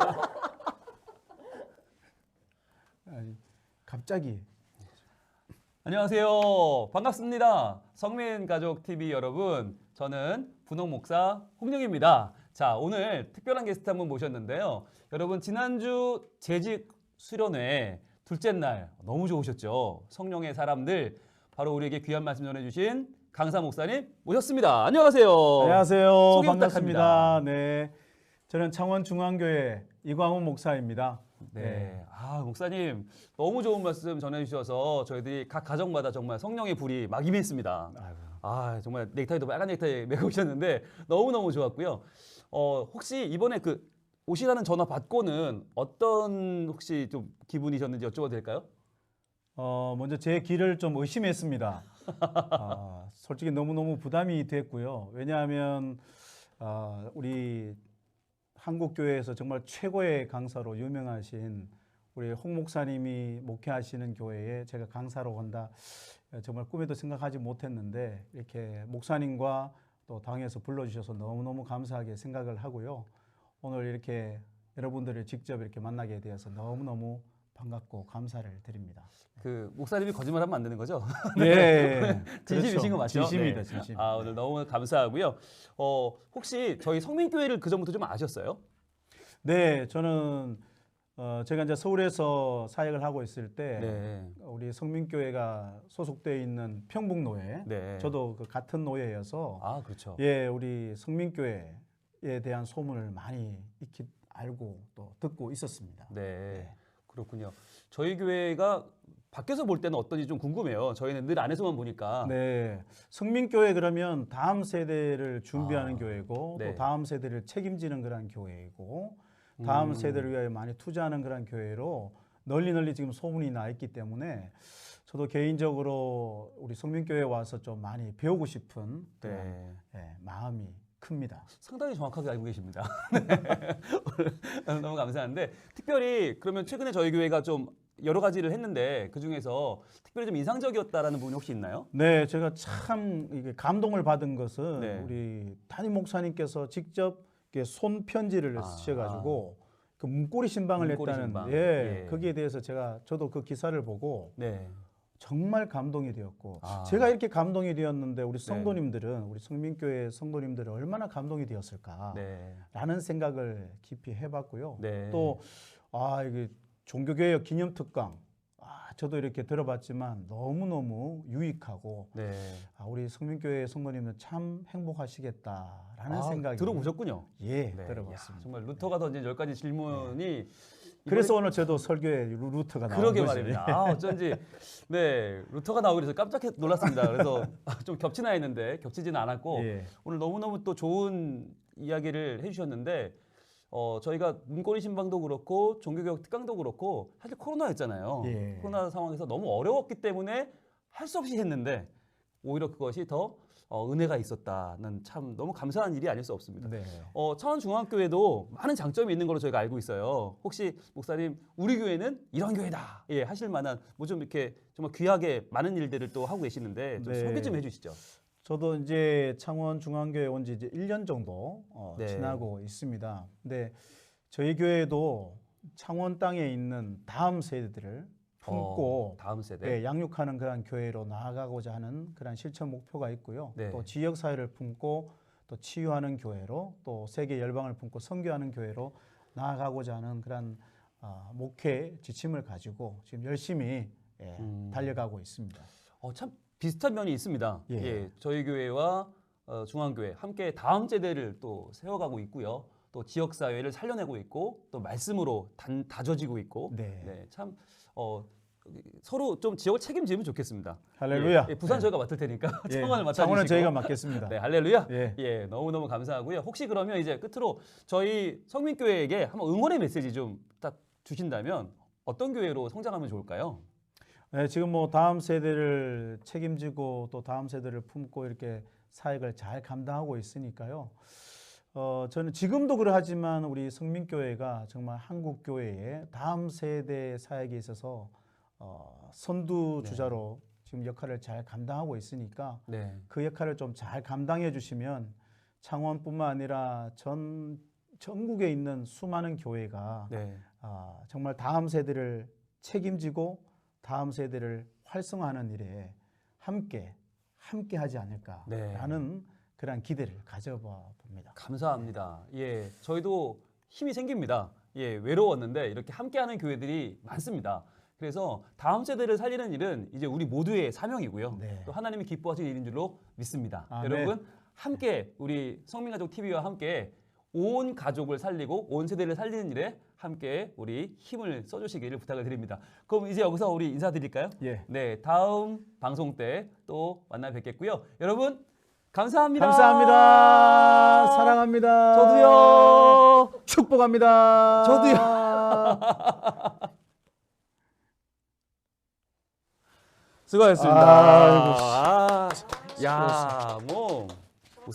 아니, 갑자기 안녕하세요. 반갑습니다. 성민 가족 TV 여러분. 저는 분홍 목사 홍영입니다. 자, 오늘 특별한 게스트 한 분 모셨는데요. 여러분, 지난주 재직 수련회 둘째 날 너무 좋으셨죠? 성령의 사람들 바로 우리에게 귀한 말씀 전해주신 강사 목사님 모셨습니다. 안녕하세요. 안녕하세요. 소개 반갑습니다. 네. 저는 창원 중앙교회 이광훈 목사입니다. 네. 아, 목사님 너무 좋은 말씀 전해주셔서 저희들이 각 가정마다 정말 성령의 불이 막 임했습니다. 아 정말 넥타이도 빨간 넥타이 메고 오셨는데 너무 너무 좋았고요. 어 혹시 이번에 그 오시라는 전화 받고는 어떤 혹시 좀 기분이셨는지 여쭤봐도 될까요? 어, 먼저 제 길을 좀 의심했습니다. 아, 솔직히 너무너무 부담이 됐고요. 왜냐하면 아, 우리 한국 교회에서 정말 최고의 강사로 유명하신 우리 홍 목사님이 목회하시는 교회에 제가 강사로 온다 정말 꿈에도 생각하지 못했는데 이렇게 목사님과 또 당에서 불러주셔서 너무너무 감사하게 생각을 하고요. 오늘 이렇게 여러분들을 직접 이렇게 만나게 되어서 너무너무 반갑고 감사를 드립니다. 그 목사님이 거짓말하면 안 되는 거죠? 네, 진심이신 거 맞죠? 진심입니다, 네. 진심. 아 오늘 너무 감사하고요. 어 혹시 저희 성민교회를 그 전부터 좀 아셨어요? 네, 저는 어, 제가 이제 서울에서 사역을 하고 있을 때 네. 우리 성민교회가 소속되어 있는 평북노회, 네. 저도 그 같은 노예여서 아 그렇죠. 예, 우리 성민교회에 대한 소문을 많이 익히 알고 또 듣고 있었습니다. 네. 그렇군요. 저희 교회가 밖에서 볼 때는 어떤지 좀 궁금해요. 저희는 늘 안에서만 보니까. 네, 성민교회 그러면 다음 세대를 준비하는 아, 교회고 네. 또 다음 세대를 책임지는 그런 교회이고 다음 음. 세대를 위하여 많이 투자하는 그런 교회로 널리 널리 지금 소문이 나 있기 때문에 저도 개인적으로 우리 성민교회 와서 좀 많이 배우고 싶은 네. 예, 마음이 큽니다. 상당히 정확하게 알고 계십니다. 네. 너무 감사한데 특별히 그러면 최근에 저희 교회가 좀 여러 가지를 했는데 그 중에서 특별히 좀 인상적이었다라는 부분이 혹시 있나요? 네, 제가 참 이게 감동을 받은 것은 네. 우리 담임 목사님께서 직접 이렇게 손 편지를 아. 쓰셔가지고 그 문고리 신방을 문고리 했다는 신방. 예, 예. 거기에 대해서 제가 저도 그 기사를 보고 네. 정말 감동이 되었고 아. 제가 이렇게 감동이 되었는데 우리 네. 성도님들은 우리 성민교회 성도님들은 얼마나 감동이 되었을까라는 네. 생각을 깊이 해봤고요. 네. 또아 이게 종교개혁 기념 특강 아 저도 이렇게 들어봤지만 너무 너무 유익하고 네. 아, 우리 성민교회 성도님은 참 행복하시겠다라는 아, 생각이 들어보셨군요. 예 네. 들어봤습니다. 야, 정말 루터가 던진 열 가지 질문이 그래서 오늘 저도 설교에 루- 루트가 나온 그러게 거지. 말입니다. 아, 어쩐지 네 루터가 나오고 그래서 깜짝 놀랐습니다. 그래서 좀 겹치나 했는데 겹치지는 않았고 예. 오늘 너무너무 또 좋은 이야기를 해주셨는데 어, 저희가 문고리 신방도 그렇고 종교개혁 특강도 그렇고 사실 코로나였잖아요. 예. 코로나 상황에서 너무 어려웠기 때문에 할 수 없이 했는데 오히려 그것이 더 어, 은혜가 있었다는 참 너무 감사한 일이 아닐 수 없습니다. 네. 어, 차원 중앙교회도 많은 장점이 있는 걸로 저희가 알고 있어요. 혹시 목사님 우리 교회는 이런 교회다. 예, 하실 만한 뭐 좀 이렇게 정말 귀하게 많은 일들을 또 하고 계시는데 좀 네. 소개 좀 해주시죠. 저도 이제 창원 중앙교회 온 지 이제 1년 정도 어, 네. 지나고 있습니다. 근데 저희 교회도 창원 땅에 있는 다음 세대들을 품고 어, 다음 세대. 네, 양육하는 그런 교회로 나아가고자 하는 그런 실천 목표가 있고요. 네. 또 지역 사회를 품고 또 치유하는 교회로 또 세계 열방을 품고 선교하는 교회로 나아가고자 하는 그런 어, 목회 지침을 가지고 지금 열심히 예, 음. 달려가고 있습니다. 어, 참 비슷한 면이 있습니다. 예. 예. 저희 교회와 어, 중앙교회 함께 다음 세대를 또 세워가고 있고요. 또 지역 사회를 살려내고 있고 또 말씀으로 단, 다져지고 있고 네. 네, 참 어, 서로 좀 지역을 책임지면 좋겠습니다. 할렐루야. 예, 예, 부산 네. 저희가 맡을 테니까 예, 창원을 맡아 주시고 창원은 저희가 맡겠습니다. 네, 할렐루야. 예. 예, 너무 너무 감사하고요. 혹시 그러면 이제 끝으로 저희 성민교회에게 한번 응원의 메시지 좀 딱 주신다면 어떤 교회로 성장하면 좋을까요? 네, 지금 뭐 다음 세대를 책임지고 또 다음 세대를 품고 이렇게 사역을 잘 감당하고 있으니까요. 어, 저는 지금도 그러하지만 우리 성민교회가 정말 한국 교회의 다음 세대 사역에 있어서 어, 선두 주자로 지금 역할을 잘 감당하고 있으니까 네. 그 역할을 좀 잘 감당해 주시면 창원뿐만 아니라 전 전국에 있는 수많은 교회가 네. 아, 정말 다음 세대를 책임지고 다음 세대를 활성화하는 일에 함께 함께 하지 네. 않을까라는 그런 기대를 가져봐 봅니다. 감사합니다. 예, 저희도 힘이 생깁니다. 예, 외로웠는데 이렇게 함께하는 교회들이 많습니다. 그래서 다음 세대를 살리는 일은 이제 우리 모두의 사명이고요. 네. 또 하나님이 기뻐하실 일인 줄로 믿습니다. 아멘. 여러분 함께 우리 성민가족 TV와 함께 온 가족을 살리고 온 세대를 살리는 일에 함께 우리 힘을 써주시기를 부탁을 드립니다. 그럼 이제 여기서 우리 인사드릴까요? 예. 네, 다음 방송 때 또 만나 뵙겠고요. 여러분 감사합니다. 감사합니다. 사랑합니다. 저도요. 축복합니다. 저도요. 수고하셨습니다. 아이고, 아, 야, 뭐